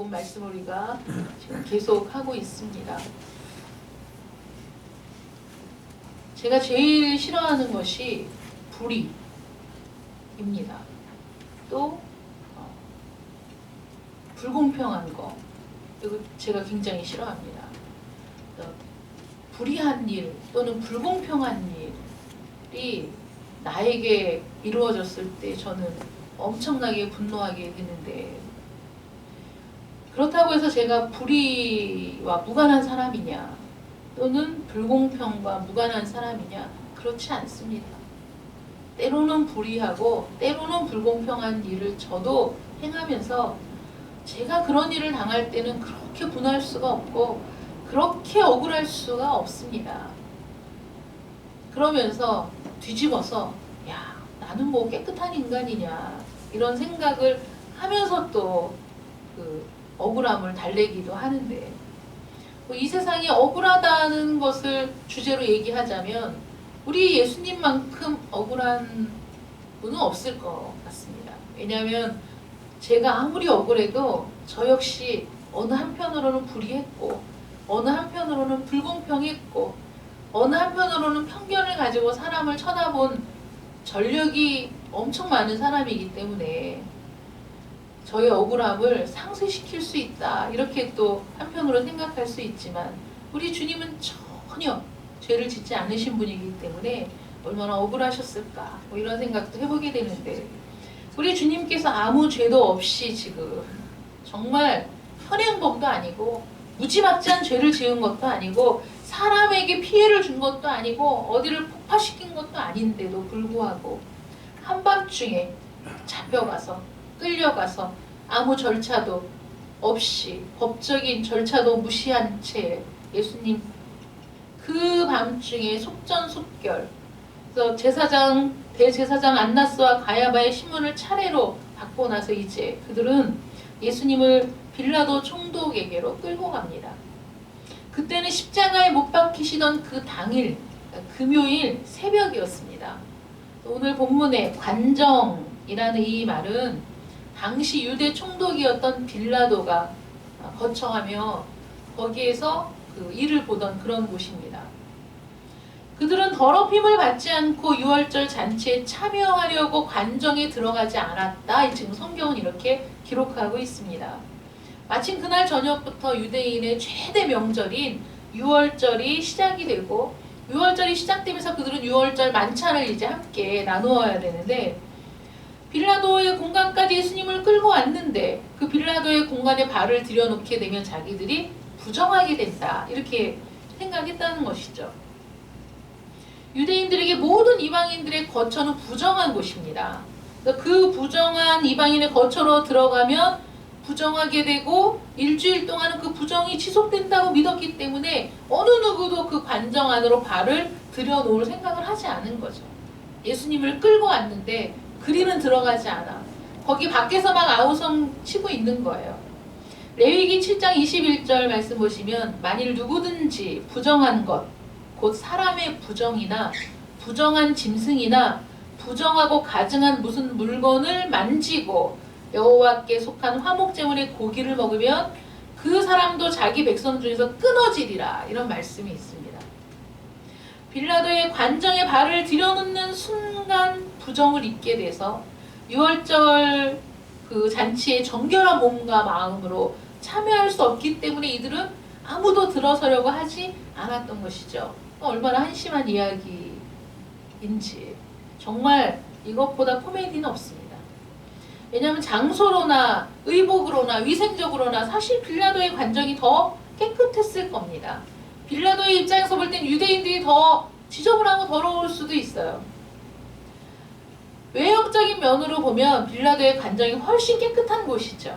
요한복음 말씀을 우리가 계속 하고 있습니다. 제가 제일 싫어하는 것이 불의입니다. 또 어, 불공평한 거 이거 제가 굉장히 싫어합니다. 어, 불의한 일 또는 불공평한 일이 나에게 이루어졌을 때 저는 엄청나게 분노하게 되는데 그렇다고 해서 제가 불의와 무관한 사람이냐 또는 불공평과 무관한 사람이냐 그렇지 않습니다. 때로는 불의하고 때로는 불공평한 일을 저도 행하면서 제가 그런 일을 당할 때는 그렇게 분할 수가 없고 그렇게 억울할 수가 없습니다. 그러면서 뒤집어서 야 나는 뭐 깨끗한 인간이냐 이런 생각을 하면서 또그 억울함을 달래기도 하는데 뭐 이 세상이 억울하다는 것을 주제로 얘기하자면 우리 예수님만큼 억울한 분은 없을 것 같습니다. 왜냐하면 제가 아무리 억울해도 저 역시 어느 한편으로는 불의했고 어느 한편으로는 불공평했고 어느 한편으로는 편견을 가지고 사람을 쳐다본 전력이 엄청 많은 사람이기 때문에 저의 억울함을 상쇄시킬 수 있다. 이렇게 또 한편으로 생각할 수 있지만 우리 주님은 전혀 죄를 짓지 않으신 분이기 때문에 얼마나 억울하셨을까. 뭐 이런 생각도 해보게 되는데 우리 주님께서 아무 죄도 없이 지금 정말 현행범도 아니고 무지막지한 죄를 지은 것도 아니고 사람에게 피해를 준 것도 아니고 어디를 폭파시킨 것도 아닌데도 불구하고 한밤중에 잡혀가서 끌려가서 아무 절차도 없이 법적인 절차도 무시한 채 예수님 그 밤중에 속전속결 그래서 제사장 대제사장 안나스와 가야바의 신문을 차례로 받고 나서 이제 그들은 예수님을 빌라도 총독에게로 끌고 갑니다. 그때는 십자가에 못 박히시던 그 당일 금요일 새벽이었습니다. 오늘 본문의 관정이라는 이 말은 당시 유대 총독이었던 빌라도가 거처하며 거기에서 그 일을 보던 그런 곳입니다. 그들은 더럽힘을 받지 않고 유월절 잔치에 참여하려고 관정에 들어가지 않았다. 지금 성경은 이렇게 기록하고 있습니다. 마침 그날 저녁부터 유대인의 최대 명절인 유월절이 시작이 되고 유월절이 시작되면서 그들은 유월절 만찬을 이제 함께 나누어야 되는데 빌라도의 공간까지 예수님을 끌고 왔는데 그 빌라도의 공간에 발을 들여놓게 되면 자기들이 부정하게 된다 이렇게 생각했다는 것이죠. 유대인들에게 모든 이방인들의 거처는 부정한 곳입니다. 그그 부정한 이방인의 거처로 들어가면 부정하게 되고 일주일 동안은 그 부정이 지속된다고 믿었기 때문에 어느 누구도 그 관정 안으로 발을 들여놓을 생각을 하지 않은 거죠. 예수님을 끌고 왔는데 그리는 들어가지 않아. 거기 밖에서 막 아우성 치고 있는 거예요. 레위기 7장 21절 말씀 보시면 만일 누구든지 부정한 것, 곧 사람의 부정이나 부정한 짐승이나 부정하고 가증한 무슨 물건을 만지고 여호와께 속한 화목제물의 고기를 먹으면 그 사람도 자기 백성 중에서 끊어지리라 이런 말씀이 있습니다. 빌라도의 관정에 발을 들여놓는 순간 부정을 잊게 돼서 유월절 그 잔치에 정결한 몸과 마음으로 참여할 수 없기 때문에 이들은 아무도 들어서려고 하지 않았던 것이죠. 얼마나 한심한 이야기인지 정말 이것보다 코미디는 없습니다. 왜냐하면 장소로나 의복으로나 위생적으로나 사실 빌라도의 관정이 더 깨끗했을 겁니다. 빌라도의 입장에서 볼 땐 유대인들이 더 지저분하고 더러울 수도 있어요. 외형적인 면으로 보면 빌라도의 관정이 훨씬 깨끗한 곳이죠.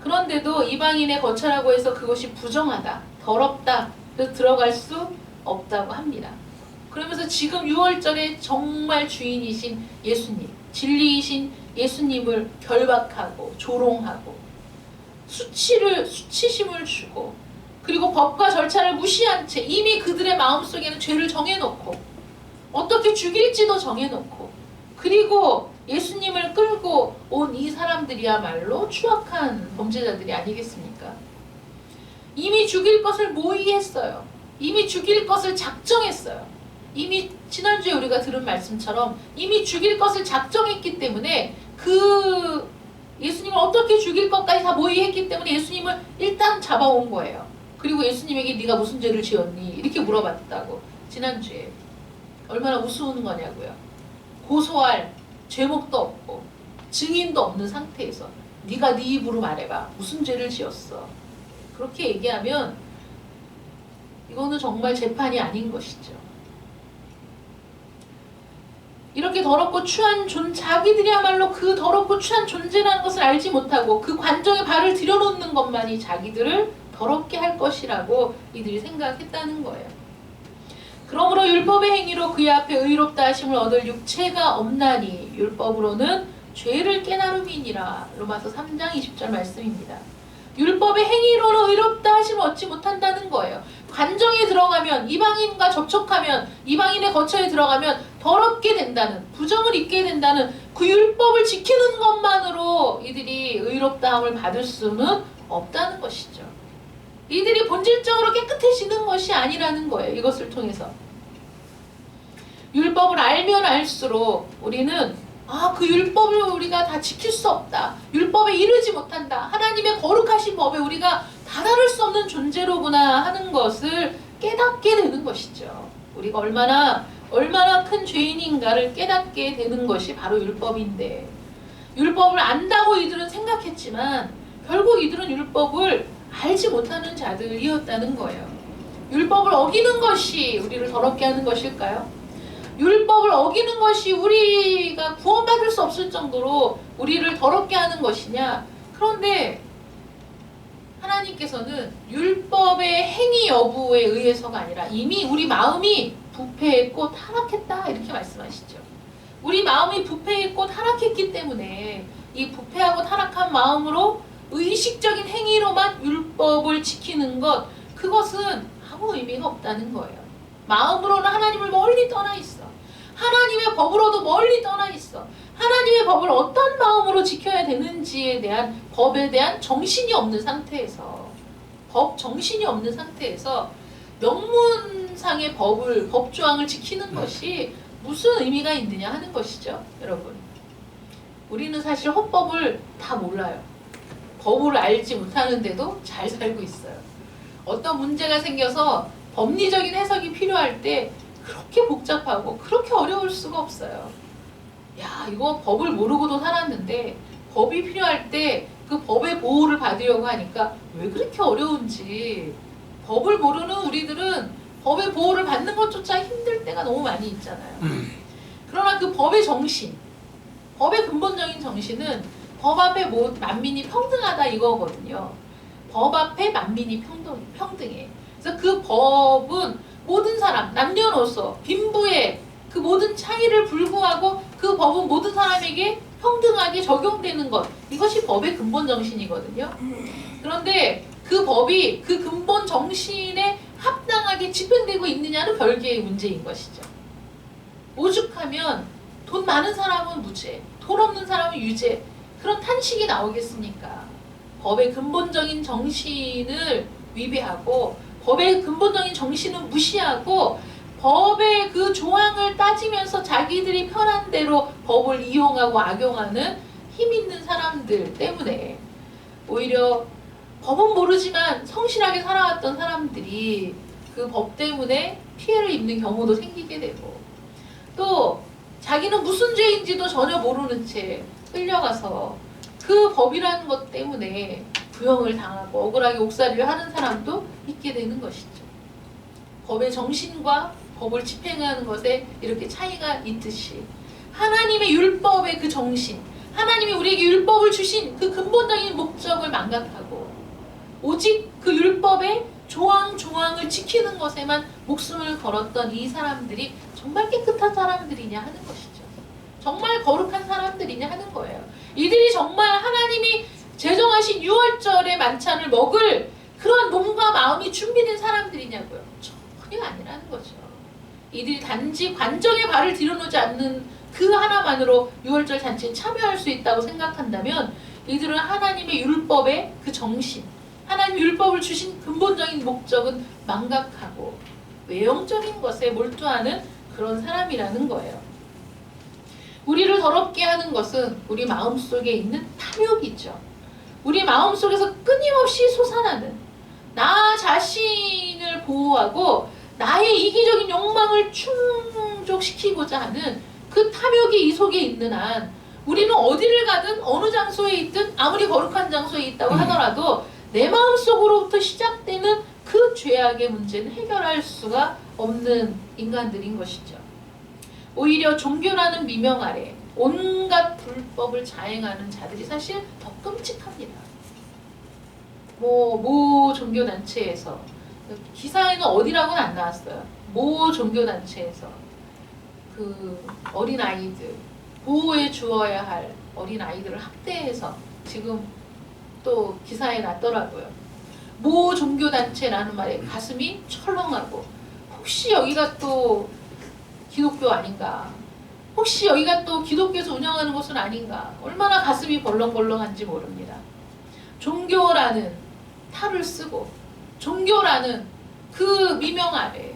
그런데도 이방인의 거처라고 해서 그것이 부정하다, 더럽다, 그래서 들어갈 수 없다고 합니다. 그러면서 지금 6월절에 정말 주인이신 예수님, 진리이신 예수님을 결박하고 조롱하고 수치를 수치심을 주고 그리고 법과 절차를 무시한 채 이미 그들의 마음속에는 죄를 정해놓고 어떻게 죽일지도 정해놓고 그리고 예수님을 끌고 온 이 사람들이야말로 추악한 범죄자들이 아니겠습니까? 이미 죽일 것을 모의했어요. 이미 죽일 것을 작정했어요. 이미 지난주에 우리가 들은 말씀처럼 이미 죽일 것을 작정했기 때문에 그 예수님을 어떻게 죽일 것까지 다 모의했기 때문에 예수님을 일단 잡아온 거예요. 그리고 예수님에게 네가 무슨 죄를 지었니? 이렇게 물어봤다고 지난주에 얼마나 우스운 거냐고요. 고소할 죄목도 없고 증인도 없는 상태에서 네가 네 입으로 말해봐 무슨 죄를 지었어 그렇게 얘기하면 이거는 정말 재판이 아닌 것이죠. 이렇게 더럽고 추한 존 자기들이야말로 그 더럽고 추한 존재라는 것을 알지 못하고 그 관정에 발을 들여놓는 것만이 자기들을 더럽게 할 것이라고 이들이 생각했다는 거예요. 그러므로 율법의 행위로 그의 앞에 의롭다 하심을 얻을 육체가 없나니 율법으로는 죄를 깨달음이니라 로마서 3장 20절 말씀입니다. 율법의 행위로는 의롭다 하심을 얻지 못한다는 거예요. 관정에 들어가면 이방인과 접촉하면 이방인의 거처에 들어가면 더럽게 된다는 부정을 입게 된다는 그 율법을 지키는 것만으로 이들이 의롭다함을 받을 수는 없다는 것이죠. 이들이 본질적으로 깨끗해지는 것이 아니라는 거예요. 이것을 통해서. 율법을 알면 알수록 우리는 아, 그 율법을 우리가 다 지킬 수 없다. 율법에 이르지 못한다. 하나님의 거룩하신 법에 우리가 다다를 수 없는 존재로구나 하는 것을 깨닫게 되는 것이죠. 우리가 얼마나 얼마나 큰 죄인인가를 깨닫게 되는 것이 바로 율법인데 율법을 안다고 이들은 생각했지만 결국 이들은 율법을 알지 못하는 자들이었다는 거예요. 율법을 어기는 것이 우리를 더럽게 하는 것일까요? 율법을 어기는 것이 우리가 구원받을 수 없을 정도로 우리를 더럽게 하는 것이냐? 그런데 하나님께서는 율법의 행위 여부에 의해서가 아니라 이미 우리 마음이 부패했고 타락했다 이렇게 말씀하시죠. 우리 마음이 부패했고 타락했기 때문에 이 부패하고 타락한 마음으로 의식적인 행위로만 율법을 지키는 것 그것은 아무 의미가 없다는 거예요. 마음으로는 하나님을 멀리 떠나 있어. 하나님의 법으로도 멀리 떠나 있어. 하나님의 법을 어떤 마음으로 지켜야 되는지에 대한 법에 대한 정신이 없는 상태에서 법 정신이 없는 상태에서 명문상의 법을 법 조항을 지키는 것이 무슨 의미가 있느냐 하는 것이죠, 여러분. 우리는 사실 헌법을 다 몰라요. 법을 알지 못하는데도 잘 살고 있어요. 어떤 문제가 생겨서 법리적인 해석이 필요할 때 그렇게 복잡하고 그렇게 어려울 수가 없어요. 야, 이거 법을 모르고도 살았는데 법이 필요할 때 그 법의 보호를 받으려고 하니까 왜 그렇게 어려운지 법을 모르는 우리들은 법의 보호를 받는 것조차 힘들 때가 너무 많이 있잖아요. 그러나 그 법의 정신, 법의 근본적인 정신은 법 앞에 모, 만민이 평등하다 이거거든요. 법 앞에 만민이 평등, 평등해. 그래서 그 법은 모든 사람, 남녀노소, 빈부의 그 모든 차이를 불구하고 그 법은 모든 사람에게 평등하게 적용되는 것. 이것이 법의 근본 정신이거든요. 그런데 그 법이 그 근본 정신에 합당하게 집행되고 있느냐는 별개의 문제인 것이죠. 오죽하면 돈 많은 사람은 무죄, 돈 없는 사람은 유죄. 그런 탄식이 나오겠습니까? 법의 근본적인 정신을 위배하고 법의 근본적인 정신을 무시하고 법의 그 조항을 따지면서 자기들이 편한 대로 법을 이용하고 악용하는 힘 있는 사람들 때문에 오히려 법은 모르지만 성실하게 살아왔던 사람들이 그 법 때문에 피해를 입는 경우도 생기게 되고 또 자기는 무슨 죄인지도 전혀 모르는 채 끌려가서 그 법이라는 것 때문에 부형을 당하고 억울하게 옥살이를 하는 사람도 있게 되는 것이죠. 법의 정신과 법을 집행하는 것에 이렇게 차이가 있듯이 하나님의 율법의 그 정신, 하나님이 우리에게 율법을 주신 그 근본적인 목적을 망각하고 오직 그 율법의 조항 조항을 지키는 것에만 목숨을 걸었던 이 사람들이 정말 깨끗한 사람들이냐 하는 것이죠. 정말 거룩한 사람들이냐 하는 거예요. 이들이 정말 하나님이 제정하신 6월절의 만찬을 먹을 그런 몸과 마음이 준비된 사람들이냐고요. 전혀 아니라는 거죠. 이들이 단지 관정에 발을 들여놓지 않는 그 하나만으로 유월절 잔치에 참여할 수 있다고 생각한다면 이들은 하나님의 율법의 그 정신, 하나님 율법을 주신 근본적인 목적은 망각하고 외형적인 것에 몰두하는 그런 사람이라는 거예요. 우리를 더럽게 하는 것은 우리 마음속에 있는 탐욕이죠. 우리 마음속에서 끊임없이 솟아나는 나 자신을 보호하고 나의 이기적인 욕망을 충족시키고자 하는 그 탐욕이 이 속에 있는 한 우리는 어디를 가든 어느 장소에 있든 아무리 거룩한 장소에 있다고 하더라도 내 마음속으로부터 시작되는 그 죄악의 문제는 해결할 수가 없는 인간들인 것이죠. 오히려 종교라는 미명 아래 온갖 불법을 자행하는 자들이 사실 더 끔찍합니다. 뭐, 모 종교단체에서 기사에는 어디라고는 안 나왔어요. 모 종교단체에서 그 어린 아이들 보호해 주어야 할 어린 아이들을 학대해서 지금 또 기사에 났더라고요. 모 종교단체라는 말에 가슴이 철렁하고 혹시 여기가 또 기독교 아닌가? 혹시 여기가 또 기독교에서 운영하는 곳은 아닌가? 얼마나 가슴이 벌렁벌렁한지 모릅니다. 종교라는 탈을 쓰고 종교라는 그 미명 아래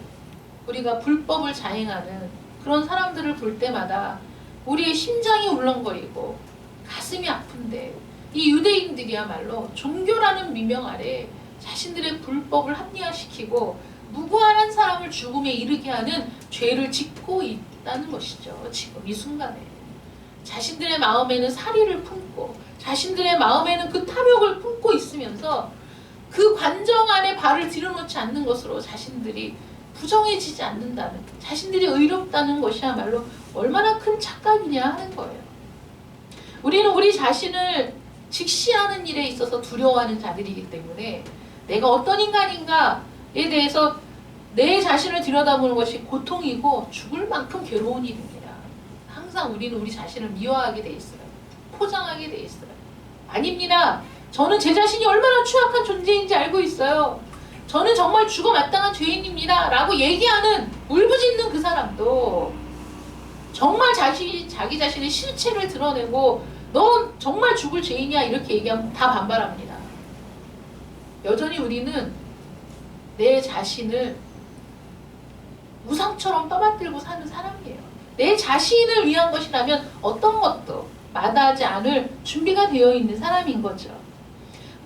우리가 불법을 자행하는 그런 사람들을 볼 때마다 우리의 심장이 울렁거리고 가슴이 아픈데 이 유대인들이야말로 종교라는 미명 아래 자신들의 불법을 합리화시키고 무고한 한 사람을 죽음에 이르게 하는 죄를 짓고 있다는 것이죠. 지금 이 순간에. 자신들의 마음에는 사리를 품고 자신들의 마음에는 그 탐욕을 품고 있으면서 그 관정 안에 발을 들여놓지 않는 것으로 자신들이 부정해지지 않는다는 자신들이 의롭다는 것이야말로 얼마나 큰 착각이냐 하는 거예요. 우리는 우리 자신을 직시하는 일에 있어서 두려워하는 자들이기 때문에 내가 어떤 인간인가에 대해서 내 자신을 들여다보는 것이 고통이고 죽을 만큼 괴로운 일입니다. 항상 우리는 우리 자신을 미워하게 돼 있어요. 포장하게 돼 있어요. 아닙니다. 저는 제 자신이 얼마나 취약한 존재인지 알고 있어요. 저는 정말 죽어 마땅한 죄인입니다. 라고 얘기하는 울부짖는 그 사람도 정말 자기, 자기 자신의 실체를 드러내고 넌 정말 죽을 죄인이야 이렇게 얘기하면 다 반발합니다. 여전히 우리는 내 자신을 우상처럼 떠받들고 사는 사람이에요. 내 자신을 위한 것이라면 어떤 것도 마다하지 않을 준비가 되어 있는 사람인 거죠.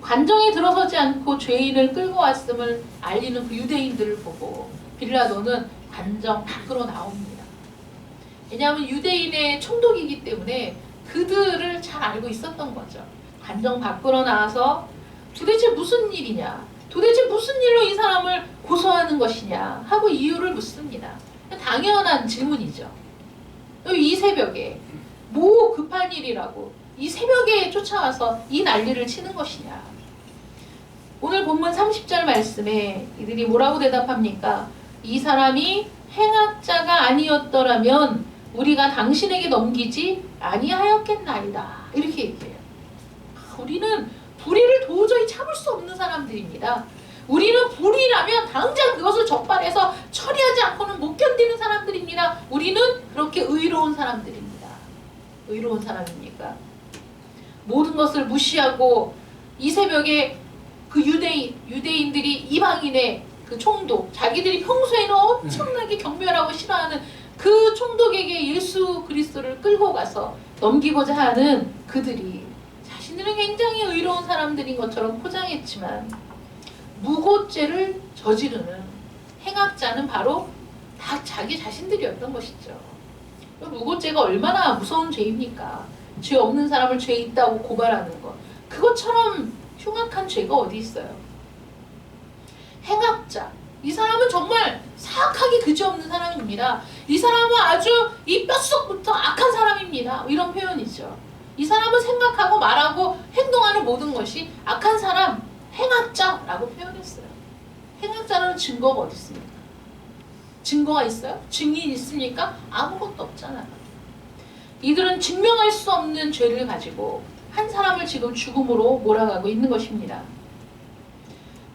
관정에 들어서지 않고 죄인을 끌고 왔음을 알리는 그 유대인들을 보고 빌라도는 관정 밖으로 나옵니다. 왜냐하면 유대인의 총독이기 때문에 그들을 잘 알고 있었던 거죠. 관정 밖으로 나와서 도대체 무슨 일이냐? 도대체 무슨 일로 이 사람을 고소하는 것이냐? 하고 이유를 묻습니다. 당연한 질문이죠. 이 새벽에 뭐 급한 일이라고 이 새벽에 쫓아와서 이 난리를 치는 것이냐? 오늘 본문 30절 말씀에 이들이 뭐라고 대답합니까? 이 사람이 행악자가 아니었더라면 우리가 당신에게 넘기지 아니하였겠나이다. 이렇게 얘기해요. 우리는 불의를 도저히 참을 수 없는 사람들입니다. 우리는 불의라면 당장 그것을 적발해서 처리하지 않고는 못 견디는 사람들입니다. 우리는 그렇게 의로운 사람들입니다. 의로운 사람입니까? 모든 것을 무시하고 이 새벽에 그 유대인, 유대인들이 이방인의 그 총독, 자기들이 평소에는 엄청나게 경멸하고 싫어하는 그 총독에게 예수 그리스도를 끌고 가서 넘기고자 하는 그들이 자신들은 굉장히 의로운 사람들인 것처럼 포장했지만 무고죄를 저지르는 행악자는 바로 다 자기 자신들이었던 것이죠. 무고죄가 얼마나 무서운 죄입니까? 죄 없는 사람을 죄 있다고 고발하는 것. 그것처럼 흉악한 죄가 어디 있어요? 행악자. 이 사람은 정말 사악하기 그지없는 사람입니다. 이 사람은 아주 이 뼛속부터 악한 사람입니다. 이런 표현이죠. 이 사람은 생각하고 말하고 행동하는 모든 것이 악한 사람, 행악자라고 표현했어요. 행악자라는 증거가 어디 있습니까? 증거가 있어요? 증인 있습니까? 아무것도 없잖아요. 이들은 증명할 수 없는 죄를 가지고 한 사람을 지금 죽음으로 몰아가고 있는 것입니다.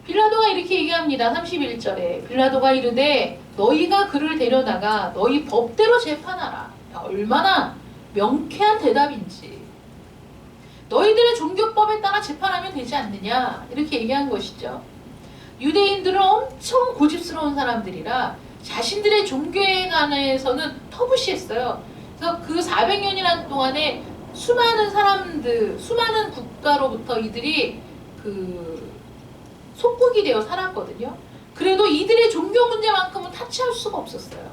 빌라도가 이렇게 얘기합니다. 31절에 빌라도가 이르되 너희가 그를 데려다가 너희 법대로 재판하라 야, 얼마나 명쾌한 대답인지. 너희들의 종교법에 따라 재판하면 되지 않느냐 이렇게 얘기한 것이죠. 유대인들은 엄청 고집스러운 사람들이라 자신들의 종교에 관해서는 터부시했어요. 그래서 그 400년이란 동안에 수많은 사람들, 수많은 국가로부터 이들이 그 속국이 되어 살았거든요. 그래도 이들의 종교 문제만큼은 타치할 수가 없었어요.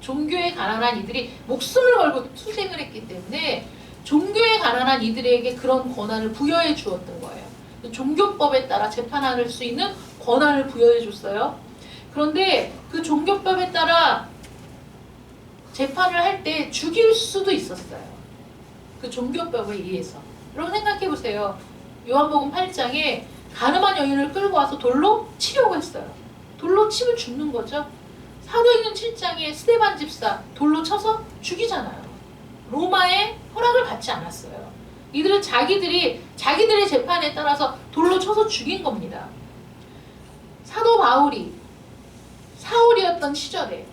종교에 관한 이들이 목숨을 걸고 투쟁을 했기 때문에 종교에 관한 이들에게 그런 권한을 부여해 주었던 거예요. 종교법에 따라 재판할 수 있는 권한을 부여해 줬어요. 그런데 그 종교법에 따라 재판을 할 때 죽일 수도 있었어요. 그 종교법에 의해서. 여러분 생각해 보세요. 요한복음 8장에 가늠한 여인을 끌고 와서 돌로 치려고 했어요. 돌로 치면 죽는 거죠. 사도행전 7장에 스테반 집사 돌로 쳐서 죽이잖아요. 로마의 허락을 받지 않았어요. 이들은 자기들이 자기들의 재판에 따라서 돌로 쳐서 죽인 겁니다. 사도 바울이 사울이었던 시절에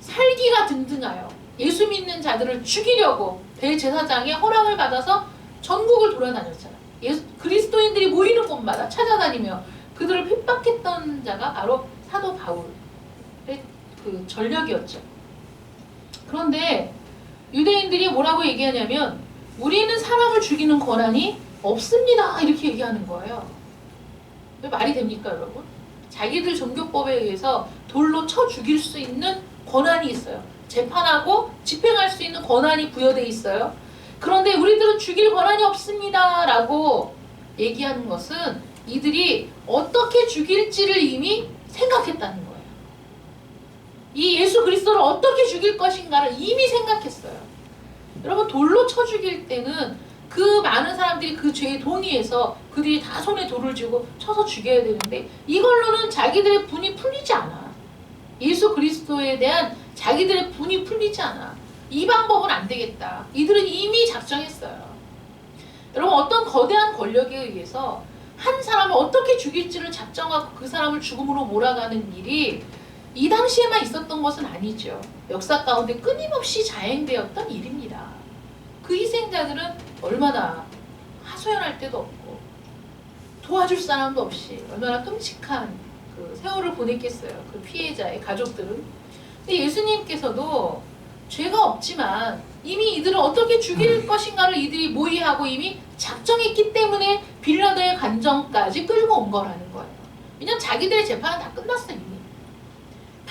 살기가 등등하여 예수 믿는 자들을 죽이려고 대제사장의 허락을 받아서 전국을 돌아다녔잖아요. 예수, 그리스도인들이 모이는 곳마다 찾아다니며 그들을 핍박했던 자가 바로 사도 바울의 그 전력이었죠. 그런데 유대인들이 뭐라고 얘기하냐면 우리는 사람을 죽이는 권한이 없습니다. 이렇게 얘기하는 거예요. 왜 말이 됩니까, 여러분? 자기들 종교법에 의해서 돌로 쳐 죽일 수 있는 권한이 있어요. 재판하고 집행할 수 있는 권한이 부여돼 있어요. 그런데 우리들은 죽일 권한이 없습니다. 라고 얘기하는 것은 이들이 어떻게 죽일지를 이미 생각했다는 거예요. 이 예수 그리스도를 어떻게 죽일 것인가를 이미 생각했어요. 여러분 돌로 쳐 죽일 때는 그 많은 사람들이 그 죄의 동의해서 그들이 다 손에 돌을 쥐고 쳐서 죽여야 되는데 이걸로는 자기들의 분이 풀리지 않아. 예수 그리스도에 대한 자기들의 분이 풀리지 않아. 이 방법은 안 되겠다. 이들은 이미 작정했어요. 여러분 어떤 거대한 권력에 의해서 한 사람을 어떻게 죽일지를 작정하고 그 사람을 죽음으로 몰아가는 일이 이 당시에만 있었던 것은 아니죠. 역사 가운데 끊임없이 자행되었던 일입니다. 그 희생자들은 얼마나 하소연할 데도 없고 도와줄 사람도 없이 얼마나 끔찍한 그 세월을 보냈겠어요. 그 피해자의 가족들은. 근데 예수님께서도 죄가 없지만 이미 이들을 어떻게 죽일 것인가를 이들이 모의하고 이미 작정했기 때문에 빌라도의 간정까지 끌고 온 거라는 거예요. 왜냐면 자기들의 재판은 다 끝났어요.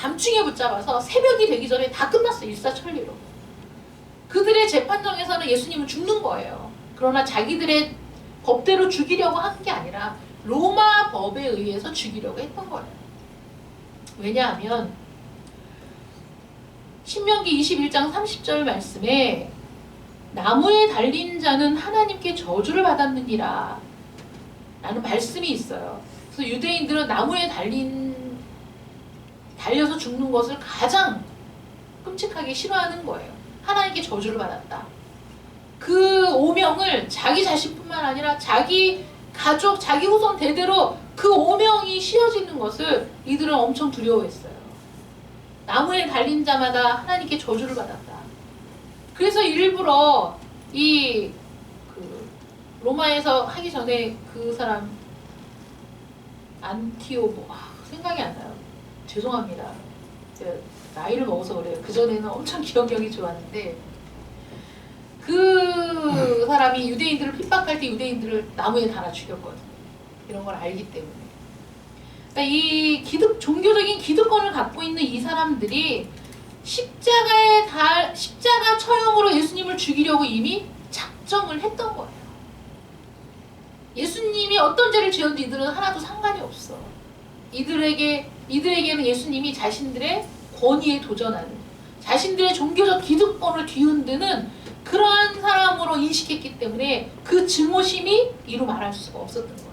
밤중에 붙잡아서 새벽이 되기 전에 다 끝났어 일사천리로. 그들의 재판정에서는 예수님은 죽는 거예요. 그러나 자기들의 법대로 죽이려고 한 게 아니라 로마 법에 의해서 죽이려고 했던 거예요. 왜냐하면 신명기 21장 30절 말씀에 나무에 달린 자는 하나님께 저주를 받았느니라 라는 말씀이 있어요. 그래서 유대인들은 나무에 달린 달려서 죽는 것을 가장 끔찍하게 싫어하는 거예요. 하나님께 저주를 받았다. 그 오명을 자기 자신뿐만 아니라 자기 가족, 자기 후손 대대로 그 오명이 씌어지는 것을 이들은 엄청 두려워했어요. 나무에 달린 자마다 하나님께 저주를 받았다. 그래서 일부러 이 그 로마에서 하기 전에 그 사람 안티오보 아, 생각이 안 나요. 죄송합니다. 나이를 먹어서 그래요. 그 전에는 엄청 기억력이 좋았는데 그 사람이 유대인들을 핍박할 때 유대인들을 나무에 달아 죽였거든요. 이런 걸 알기 때문에. 그러니까 이 기득 종교적인 기득권을 갖고 있는 이 사람들이 십자가에 달 십자가 처형으로 예수님을 죽이려고 이미 작정을 했던 거예요. 예수님이 어떤 죄를 지었는지 이들은 하나도 상관이 없어. 이들에게 이들에게는 예수님이 자신들의 권위에 도전하는 자신들의 종교적 기득권을 뒤흔드는 그러한 사람으로 인식했기 때문에 그 증오심이 이루 말할 수가 없었던 거예요.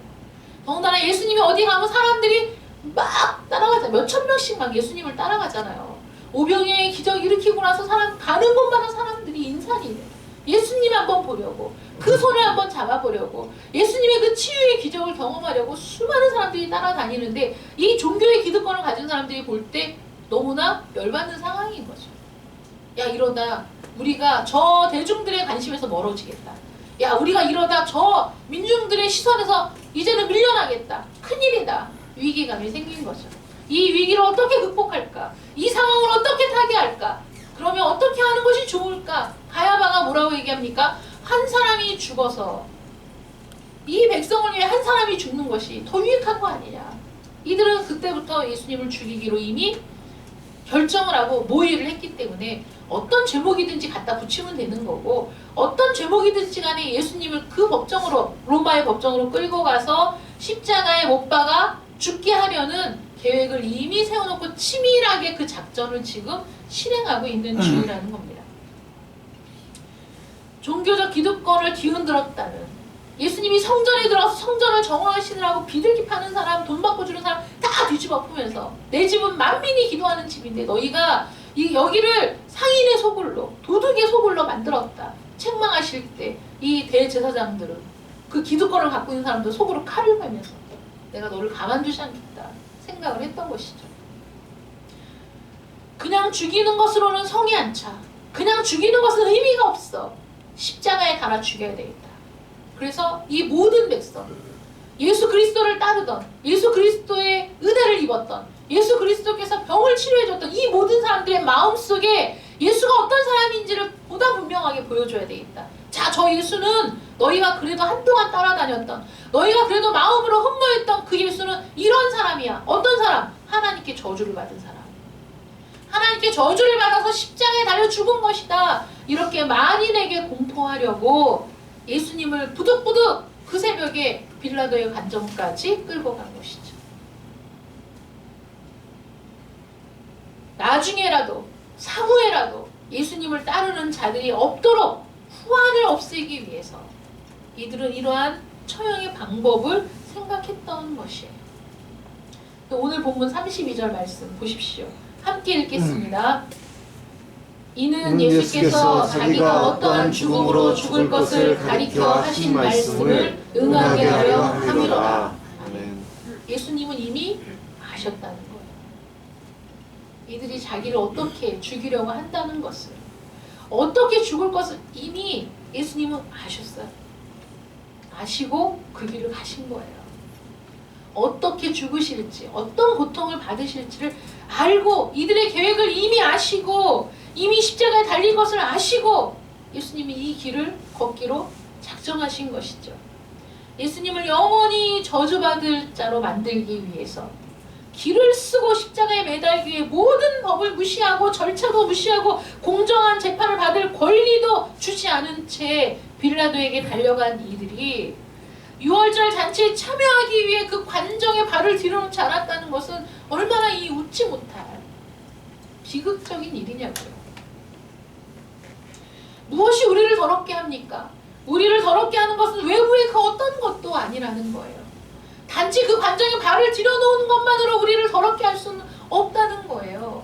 더군다나 예수님이 어디 가면 사람들이 막 따라가잖아요. 몇천 명씩 막 예수님을 따라가잖아요. 오병이의 기적 일으키고 나서 사람 가는 곳마다 사람들이 인산이 돼. 예수님 한번 보려고 그 손을 한번 잡아보려고 예수님의 그 치유의 기적을 경험하려고 수많은 사람들이 따라다니는데 이 종교의 기득권을 가진 사람들이 볼 때 너무나 열받는 상황인 거죠. 야 이러다 우리가 저 대중들의 관심에서 멀어지겠다. 야 우리가 이러다 저 민중들의 시선에서 이제는 밀려나겠다. 큰일이다. 위기감이 생긴 거죠. 이 위기를 어떻게 극복할까? 이 상황을 어떻게 타개할까? 그러면 어떻게 하는 것이 좋을까? 가야바가 뭐라고 얘기합니까? 한 사람이 죽어서 이 백성을 위해 한 사람이 죽는 것이 더 유익한 거 아니냐? 이들은 그때부터 예수님을 죽이기로 이미 결정을 하고 모의를 했기 때문에 어떤 제목이든지 갖다 붙이면 되는 거고 어떤 제목이든지 간에 예수님을 그 법정으로 로마의 법정으로 끌고 가서 십자가에 못 박아 죽게 하려는 계획을 이미 세워놓고 치밀하게 그 작전을 지금 실행하고 있는 음. 중이라는 겁니다. 종교적 기득권을 뒤흔들었다는 예수님이 성전에 들어서 성전을 정화하시느라고 비둘기 파는 사람, 돈 받고 주는 사람 다 뒤집어 엎으면서 내 집은 만민이 기도하는 집인데 너희가 이 여기를 상인의 소굴로 도둑의 소굴로 만들었다. 책망하실 때 이 대제사장들은 그 기득권을 갖고 있는 사람들 속으로 칼을 갈면서 내가 너를 가만두지 않겠다 생각을 했던 것이죠. 그냥 죽이는 것으로는 성이 안 차. 그냥 죽이는 것은 의미가 없어. 십자가에 달아 죽여야 되겠다. 그래서 이 모든 백성, 예수 그리스도를 따르던, 예수 그리스도의 은혜를 입었던, 예수 그리스도께서 병을 치료해줬던 이 모든 사람들의 마음 속에 예수가 어떤 사람인지를 보다 분명하게 보여줘야 되겠다. 자, 저 예수는 너희가 그래도 한동안 따라다녔던, 너희가 그래도 마음으로 흠모했던 그 예수는 이런 사람이야. 어떤 사람? 하나님께 저주를 받은 사람. 하나님께 저주를 받아서 십자가에 달려 죽은 것이다. 이렇게 만인에게 공포하려고 예수님을 부득부득 그 새벽에 빌라도의 관점까지 끌고 간 것이죠. 나중에라도 사후에라도 예수님을 따르는 자들이 없도록 후환을 없애기 위해서 이들은 이러한 처형의 방법을 생각했던 것이에요. 또 오늘 본문 32절 말씀 보십시오. 함께 읽겠습니다. 이는 음, 예수께서 자기가 어떠한 죽음으로 죽을 것을 가리켜 하신 말씀을 응하게 하려 함이로다. 아멘. 예수님은 이미 아셨다는 거예요. 이들이 자기를 어떻게 죽이려고 한다는 것을 어떻게 죽을 것을 이미 예수님은 아셨어요. 아시고 그 길을 가신 거예요. 어떻게 죽으실지, 어떤 고통을 받으실지를 알고 이들의 계획을 이미 아시고 이미 십자가에 달린 것을 아시고 예수님이 이 길을 걷기로 작정하신 것이죠. 예수님을 영원히 저주받을 자로 만들기 위해서 길을 쓰고 십자가에 매달기 위해 모든 법을 무시하고 절차도 무시하고 공정한 재판을 받을 권리도 주지 않은 채 빌라도에게 달려간 이들이 유월절 잔치에 참여하기 위해 그 관정에 발을 들여놓지 않았다는 것은 얼마나 이 웃지 못할 비극적인 일이냐고요. 무엇이 우리를 더럽게 합니까? 우리를 더럽게 하는 것은 외부의 그 어떤 것도 아니라는 거예요. 단지 그 관정에 발을 들여놓은 것만으로 우리를 더럽게 할 수는 없다는 거예요.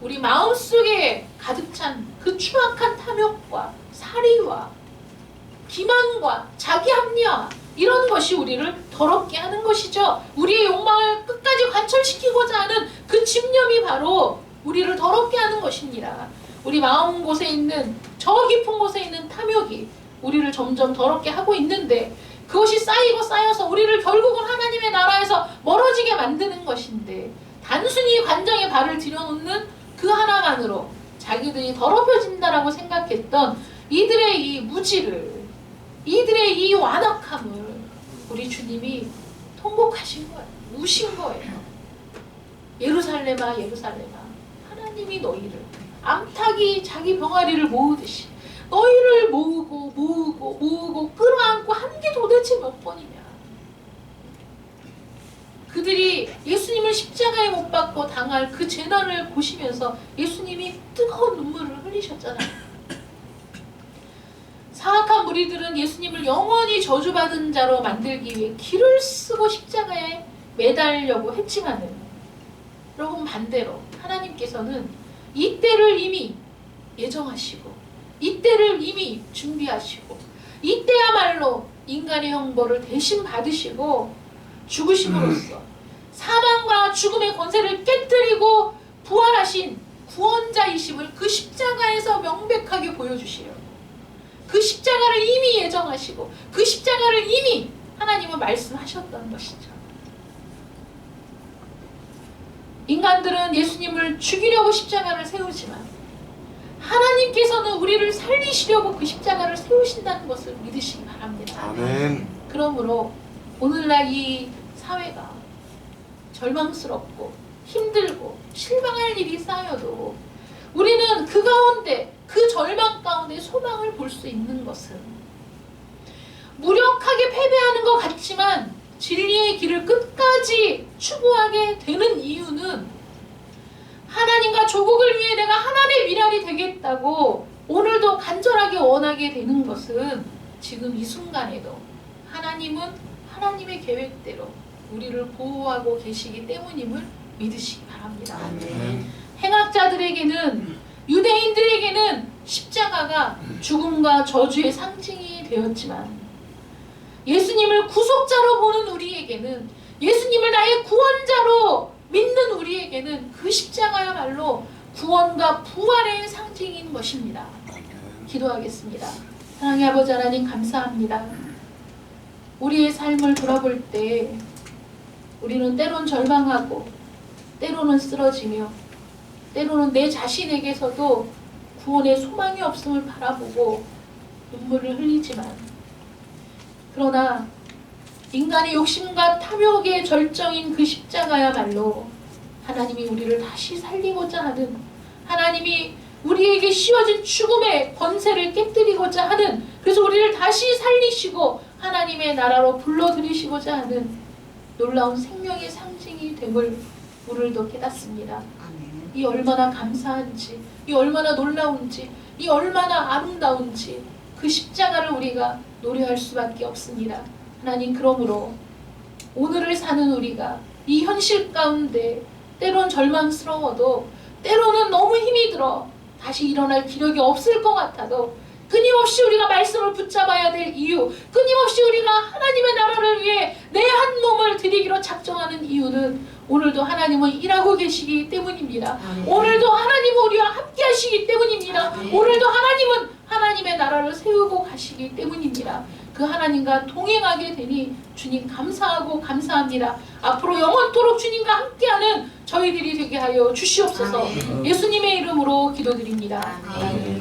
우리 마음속에 가득 찬 그 추악한 탐욕과 사리와 기만과 자기 합리화 이런 것이 우리를 더럽게 하는 것이죠. 우리의 욕망을 끝까지 관철시키고자 하는 그 집념이 바로 우리를 더럽게 하는 것입니다. 우리 마음 곳에 있는 저 깊은 곳에 있는 탐욕이 우리를 점점 더럽게 하고 있는데 그것이 쌓이고 쌓여서 우리를 결국은 하나님의 나라에서 멀어지게 만드는 것인데 단순히 관정에 발을 들여놓는 그 하나만으로 자기들이 더럽혀진다라고 생각했던 이들의 이 무지를 이들의 이 완악함을 우리 주님이 통곡하신 거예요. 우신 거예요. 예루살렘아 예루살렘아 하나님이 너희를 암탉이 자기 병아리를 모으듯이 너희를 모으고 모으고 모으고 끌어안고 한 게 도대체 몇 번이냐 그들이 예수님을 십자가에 못 박고 당할 그 재난을 보시면서 예수님이 뜨거운 눈물을 흘리셨잖아요. 사악한 무리들은 예수님을 영원히 저주받은 자로 만들기 위해 길을 쓰고 십자가에 매달려고 했지만은 여러분 반대로 하나님께서는 이때를 이미 예정하시고 이때를 이미 준비하시고 이때야말로 인간의 형벌을 대신 받으시고 죽으심으로써 사망과 죽음의 권세를 깨뜨리고 부활하신 구원자이심을 그 십자가에서 명백하게 보여주시려. 그 십자가를 이미 예정하시고 그 십자가를 이미 하나님은 말씀하셨던 것이죠. 인간들은 예수님을 죽이려고 십자가를 세우지만 하나님께서는 우리를 살리시려고 그 십자가를 세우신다는 것을 믿으시기 바랍니다. 아멘. 그러므로 오늘날 이 사회가 절망스럽고 힘들고 실망할 일이 쌓여도 우리는 그 가운데 그 절망 가운데 소망을 볼 수 있는 것은 무력하게 패배하는 것 같지만 진리의 길을 끝까지 추구하게 되는 이유는 하나님과 조국을 위해 내가 하나님의 미랄이 되겠다고 오늘도 간절하게 원하게 되는 것은 지금 이 순간에도 하나님은 하나님의 계획대로 우리를 보호하고 계시기 때문임을 믿으시기 바랍니다. 아멘. 행악자들에게는 유대인들에게는 십자가가 죽음과 저주의 상징이 되었지만 예수님을 구속자로 보는 우리에게는 예수님을 나의 구원자로 믿는 우리에게는 그 십자가야말로 구원과 부활의 상징인 것입니다. 기도하겠습니다. 사랑의 아버지 하나님 감사합니다. 우리의 삶을 돌아볼 때 우리는 때론 절망하고 때로는 쓰러지며 때로는 내 자신에게서도 구원의 소망이 없음을 바라보고 눈물을 흘리지만 그러나 인간의 욕심과 탐욕의 절정인 그 십자가야말로 하나님이 우리를 다시 살리고자 하는 하나님이 우리에게 씌워진 죽음의 권세를 깨뜨리고자 하는 그래서 우리를 다시 살리시고 하나님의 나라로 불러들이시고자 하는 놀라운 생명의 상징이 됨을 오늘도 깨닫습니다. 이 얼마나 감사한지, 이 얼마나 놀라운지, 이 얼마나 아름다운지 그 십자가를 우리가 노래할 수밖에 없습니다. 하나님 그러므로 오늘을 사는 우리가 이 현실 가운데 때론 절망스러워도 때로는 너무 힘이 들어 다시 일어날 기력이 없을 것 같아도 끊임없이 우리가 말씀을 붙잡아야 될 이유 끊임없이 우리가 하나님의 나라를 위해 내 한 몸을 드리기로 작정하는 이유는 오늘도 하나님은 일하고 계시기 때문입니다. 아멘. 오늘도 하나님은 우리와 함께 하시기 때문입니다. 아멘. 오늘도 하나님은 하나님의 나라를 세우고 가시기 때문입니다. 그 하나님과 동행하게 되니 주님 감사하고 감사합니다. 앞으로 영원토록 주님과 함께하는 저희들이 되게 하여 주시옵소서. 아멘. 예수님의 이름으로 기도드립니다. 아멘.